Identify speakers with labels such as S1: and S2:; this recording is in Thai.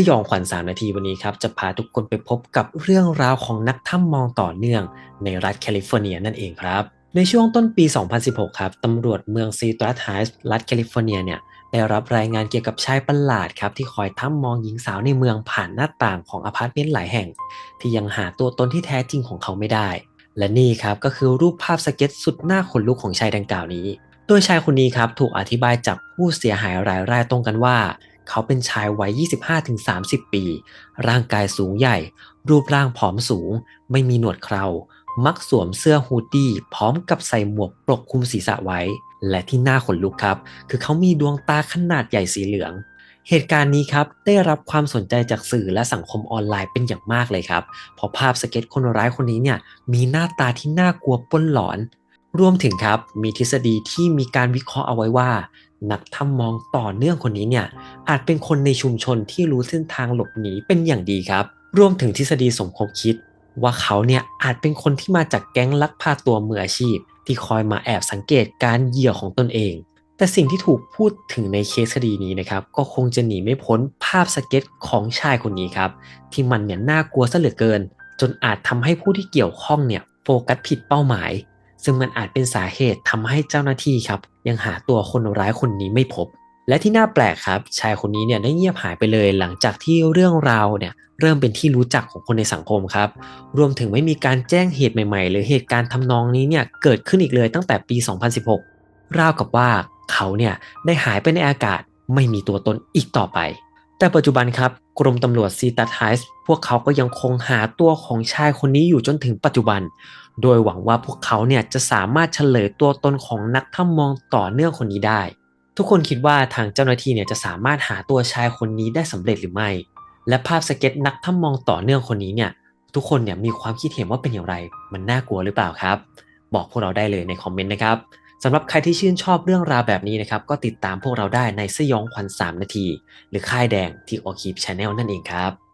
S1: สยองขวัญ3นาทีวันนี้ครับ จะพาทุกคนไปพบกับเรื่องราวของนักถ้ำมองต่อเนื่อง ในรัฐแคลิฟอร์เนียนั่นเองครับ ในช่วงต้นปี 2016 ครับตำรวจเมืองซีตรัสไฮส์รัฐแคลิฟอร์เนียเนี่ยได้รับรายงานเกี่ยวกับชายประหลาดครับที่คอยถ้ำมองหญิงสาวในเมืองผ่านหน้าต่างของอพาร์ตเมนต์หลายแห่ง ที่ยังหาตัวตนที่แท้จริงของเขาไม่ได้ และนี่ครับก็คือรูปภาพสเก็ตสุดน้าขนลุกของชายดังกล่าวนี้ โดยชายคนนี้ครับถูกอธิบายจากผู้เสียหายรายแรกตรงกันว่า เขาเป็นชายวัย 25-30 ปี ร่างกายสูงใหญ่ รูปร่างผอมสูง ไม่มีหนวดเครา มักสวมเสื้อฮูดดี้พร้อมกับใส่หมวกปกคลุมศีรษะไว้ และที่น่าขนลุกครับ คือเขามีดวงตาขนาดใหญ่สีเหลืองเหตุการณ์นี้ครับได้รับความสนใจจากสื่อและสังคมออนไลน์เป็นอย่างมากเลยครับเพราะภาพสเก็ตคนร้ายคนนี้เนี่ยมีหน้าตาที่น่ากลัวปนหลอน รวมถึงครับมีทฤษฎีที่มีการวิเคราะห์เอาไว้ว่า นักถ้ำมองต่อเนื่องคนนี้เนี่ยอาจเป็นคนในชุมชนที่รู้เส้นทางหลบหนีเป็นอย่างดีครับ รวมถึงทฤษฎีสมคบคิด ว่าเขาเนี่ยอาจเป็นคนที่มาจากแก๊งลักพาตัวมืออาชีพ ที่คอยมาแอบสังเกตการเหยื่อของตนเอง แต่สิ่งที่ถูกพูดถึงในเคสคดีนี้นะครับก็คงจะหนีไม่พ้นภาพสเก็ตของชายคนนี้ครับที่มันเนี่ยน่ากลัวซะเหลือเกิน จนอาจทำให้ผู้ที่เกี่ยวข้องเนี่ยโฟกัสผิดเป้าหมาย ซึ่งมันอาจเป็นสาเหตุทำให้เจ้าหน้าที่ครับยังหาตัวคนร้ายคนนี้ไม่พบ และที่น่าแปลกครับชายคนนี้เนี่ยได้เงียบหายไปเลยหลังจากที่เรื่องราวเนี่ยเริ่มเป็นที่รู้จักของคนในสังคมครับ รวมถึงไม่มีการแจ้งเหตุใหม่ๆ หรือเหตุการณ์ทำนองนี้เนี่ยเกิดขึ้นอีกเลยตั้งแต่ปี 2016 ราวกับว่าเขาเนี่ยได้หายไปในอากาศไม่มีตัวตนอีกต่อไป แต่ปัจจุบันครับ กรมตำรวจซีตัสไฮส์พวกเขาก็ยังคงหาตัวของชายคนนี้อยู่จนถึงปัจจุบัน โดยหวังว่าพวกเขาเนี่ยจะสามารถเฉลยตัวตนของนักถ้ำมองต่อเนื่องคนนี้ได้ ทุกคนคิดว่าทางเจ้าหน้าที่เนี่ยจะสามารถหาตัวชายคนนี้ได้สำเร็จหรือไม่ และภาพสเก็ตนักถ้ำมองต่อเนื่องคนนี้เนี่ยทุกคนเนี่ยมีความคิดเห็นว่าเป็นอย่างไร มันน่ากลัวหรือเปล่าครับ บอกพวกเราได้เลยในคอมเมนต์นะครับ สำหรับใครที่ชื่นชอบเรื่องราวแบบนี้นะครับ ก็ติดตามพวกเราได้ในสยองขวัญ3นาที หรือค่ายแดงที่โอคีบชาแนลนั่นเองครับ